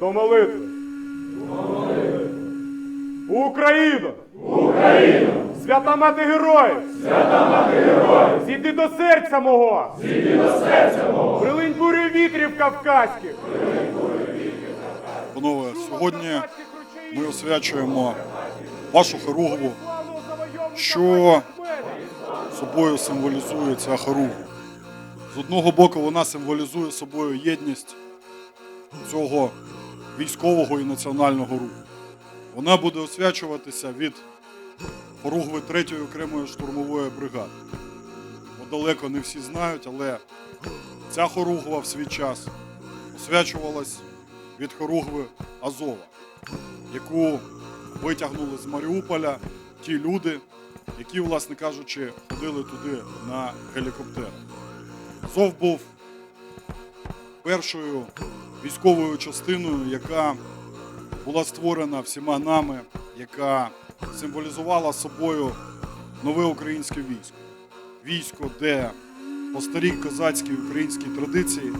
До молитви. Україна! Україна! Свята мати героїв! Свята мати героїв! Зійди до серця мого! Зійди до серця мого! Прилинь бурю вітрів кавказьких! Панове, сьогодні ми освячуємо вашу хоругву, що собою символізує ця хоругва. З одного боку, вона символізує собою єдність цього військового і національного руху. Вона буде освячуватися від хоругви 3-ї окремої штурмової бригади. Бо далеко не всі знають, але ця хоругва в свій час освячувалась від хоругви Азова, яку витягнули з Маріуполя ті люди, які, власне кажучи, ходили туди на гелікоптерах. Азов був першою військовою частиною, яка була створена всіма нами, яка символізувала собою нове українське військо. Військо, де по старій козацькій українській традиції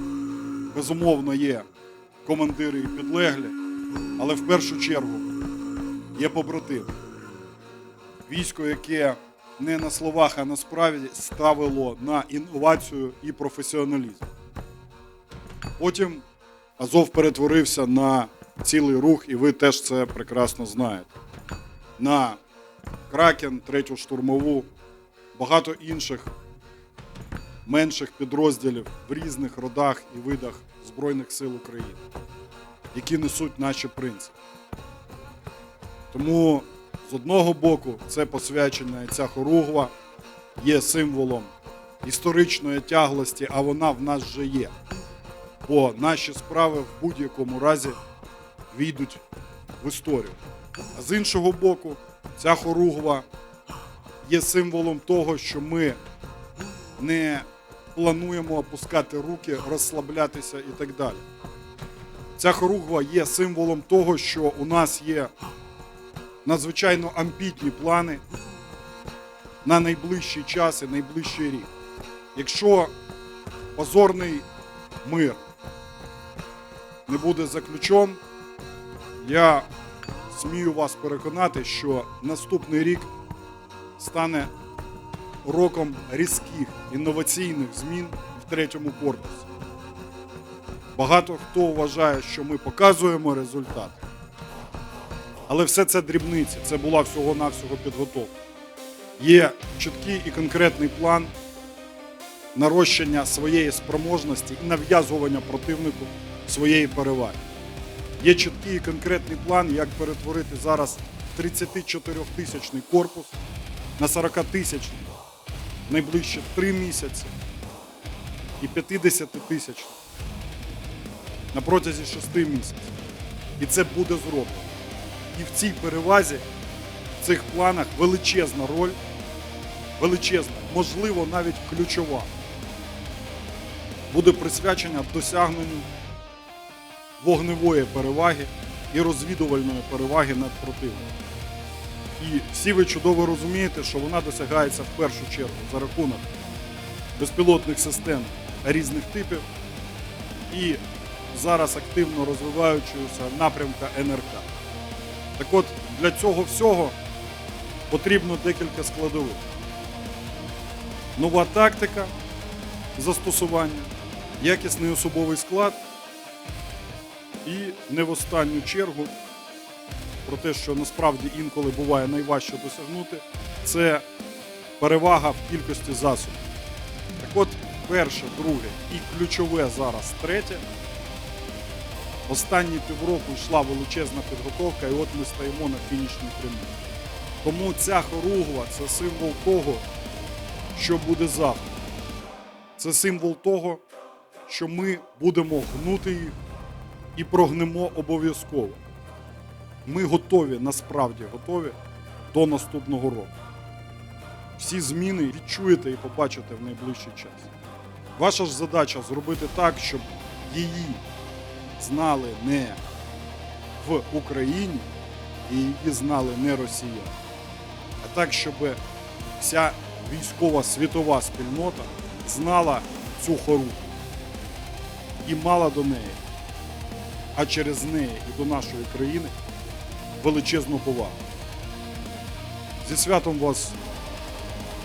безумовно є командири і підлеглі, але в першу чергу є побратими. Військо, яке не на словах, а на справі ставило на інновацію і професіоналізм. Потім Азов перетворився на цілий рух, і ви теж це прекрасно знаєте. На Кракен, третю штурмову, багато інших менших підрозділів в різних родах і видах Збройних сил України, які несуть наші принципи. Тому з одного боку це посвячення і ця хоругва є символом історичної тяглості, а вона в нас вже є. Бо наші справи в будь-якому разі війдуть в історію. А з іншого боку, ця хоругва є символом того, що ми не плануємо опускати руки, розслаблятися і так далі. Ця хоругва є символом того, що у нас є надзвичайно амбітні плани на найближчий час і найближчий рік. Якщо позорний мир не буде заключен, я смію вас переконати, що наступний рік стане роком різких інноваційних змін в третьому корпусі. Багато хто вважає, що ми показуємо результат. Але все це дрібниці, це була всього-навсього підготовка. Є чіткий і конкретний план нарощення своєї спроможності і нав'язування противнику своєї переваги. Є чіткий і конкретний план, як перетворити зараз 34-тисячний корпус на 40-тисячний в найближчі 3 місяці і 50 тисяч на протязі 6 місяців. І це буде зроблено. І в цій перевазі, в цих планах величезна роль, величезна, можливо, навіть ключова, буде присвячена досягненню вогневої переваги і розвідувальної переваги над противником. І всі ви чудово розумієте, що вона досягається в першу чергу за рахунок безпілотних систем різних типів і зараз активно розвиваючогося напрямка НРК. Так от для цього всього потрібно декілька складових. Нова тактика застосування, якісний особовий склад і не в останню чергу про те, що насправді інколи буває найважче досягнути, це перевага в кількості засобів. Так от, перше, друге і ключове зараз третє. Останні півроку йшла величезна підготовка, і от ми стоїмо на фінішній прямій. Тому ця хоругва це символ того, що буде завтра. Це символ того, що ми будемо гнути їх і прогнемо обов'язково. Ми готові, насправді готові до наступного року. Всі зміни відчуєте і побачите в найближчий час. Ваша ж задача зробити так, щоб її знали не в Україні і її знали не росіяни, а так, щоб вся військова світова спільнота знала цю хору і мала до неї а через неї і до нашої країни величезну повагу. Зі святом вас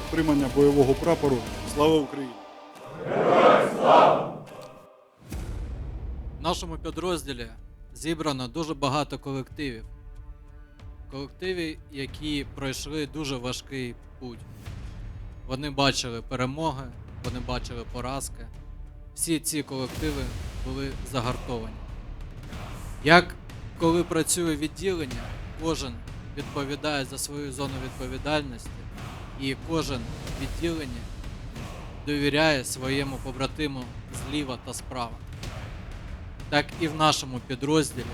отримання бойового прапору. Слава Україні! В нашому підрозділі зібрано дуже багато колективів. Колективів, які пройшли дуже важкий путь. Вони бачили перемоги, вони бачили поразки. Всі ці колективи були загартовані. Як коли працює відділення, кожен відповідає за свою зону відповідальності, і кожен в відділенні довіряє своєму побратиму зліва та справа так і в нашому підрозділі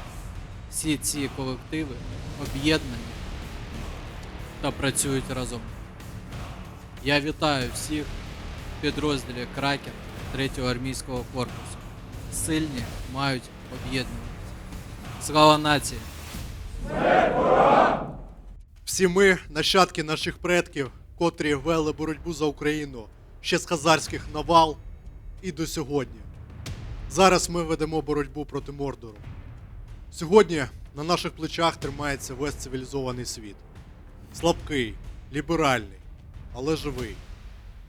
всі ці колективи об'єднані та працюють разом. Я вітаю всіх в підрозділі Кракен 3-го армійського корпусу. Сильні мають об'єднуватися. Слава нації! Всі ми нащадки наших предків, котрі вели боротьбу за Україну ще з хазарських навал і до сьогодні. Зараз ми ведемо боротьбу проти Мордору. Сьогодні на наших плечах тримається весь цивілізований світ. Слабкий, ліберальний, але живий.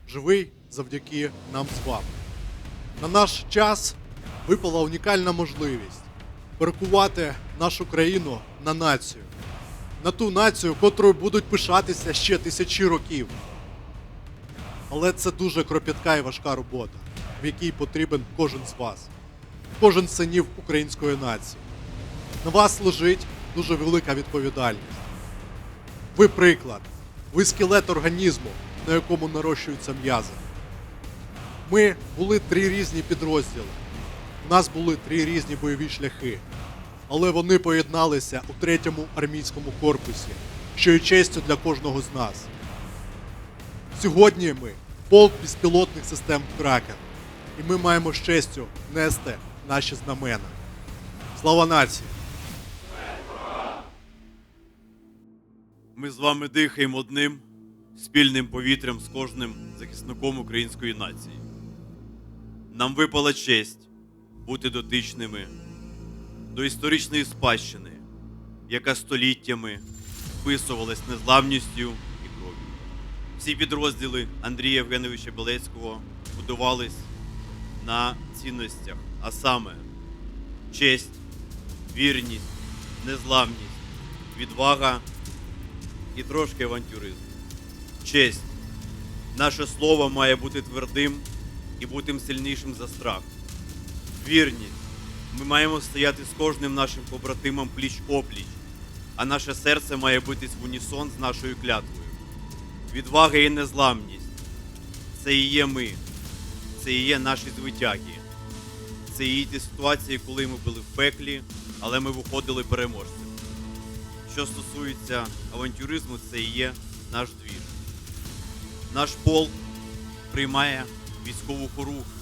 Живий завдяки нам з вами. На наш час випала унікальна можливість перекувати нашу країну на націю на ту націю, котрою будуть пишатися ще тисячі років. Але це дуже кропітка і важка робота, в якій потрібен кожен з вас, кожен з синів української нації. На вас лежить дуже велика відповідальність. Ви приклад, ви скелет організму, на якому нарощуються м'язи. Ми були три різні підрозділи. Нас були три різні бойові шляхи але вони поєдналися у третьому армійському корпусі, що є честю для кожного з нас. Сьогодні ми полк безпілотних систем Кракен, і ми маємо з честю нести наші знамена. Слава нації! Ми з вами дихаємо одним спільним повітрям з кожним захисником української нації. Нам випала честь бути дотичними до історичної спадщини, яка століттями вписувалась незламністю і кров'ю. Всі підрозділи Андрія Євгеновича Белецького будувались на цінностях, а саме честь, вірність, незламність, відвага і трошки авантюризм. Честь. Наше слово має бути твердим і бути сильнішим за страх. Вірність. Ми маємо стояти з кожним нашим побратимом пліч опліч, а наше серце має битись в унісон з нашою клятвою. Відвага і незламність. Це і є ми, це і є наші звитяги. Це і є ті ситуації, коли ми були в пеклі, але ми виходили переможцями. Що стосується авантюризму, це і є наш двір. Наш полк приймає військову хоругву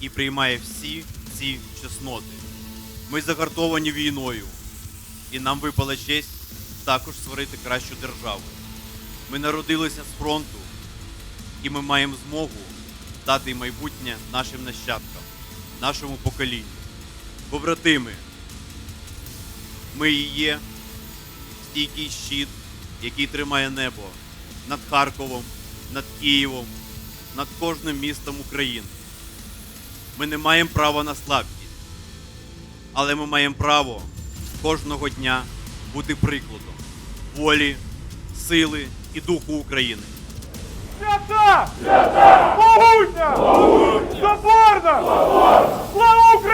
і приймає всі ці чесноти. Ми загартовані війною, і нам випала честь також створити кращу державу. Ми народилися з фронту, і ми маємо змогу дати майбутнє нашим нащадкам, нашому поколінню. Побратими, ми і є стійкий щит, який тримає небо над Харковом, над Києвом, над кожним містом України. Ми не маємо права на слабкість, але ми маємо право кожного дня бути прикладом волі, сили і духу України. Свята! Свята! Могутня! Соборна! Слава Україні!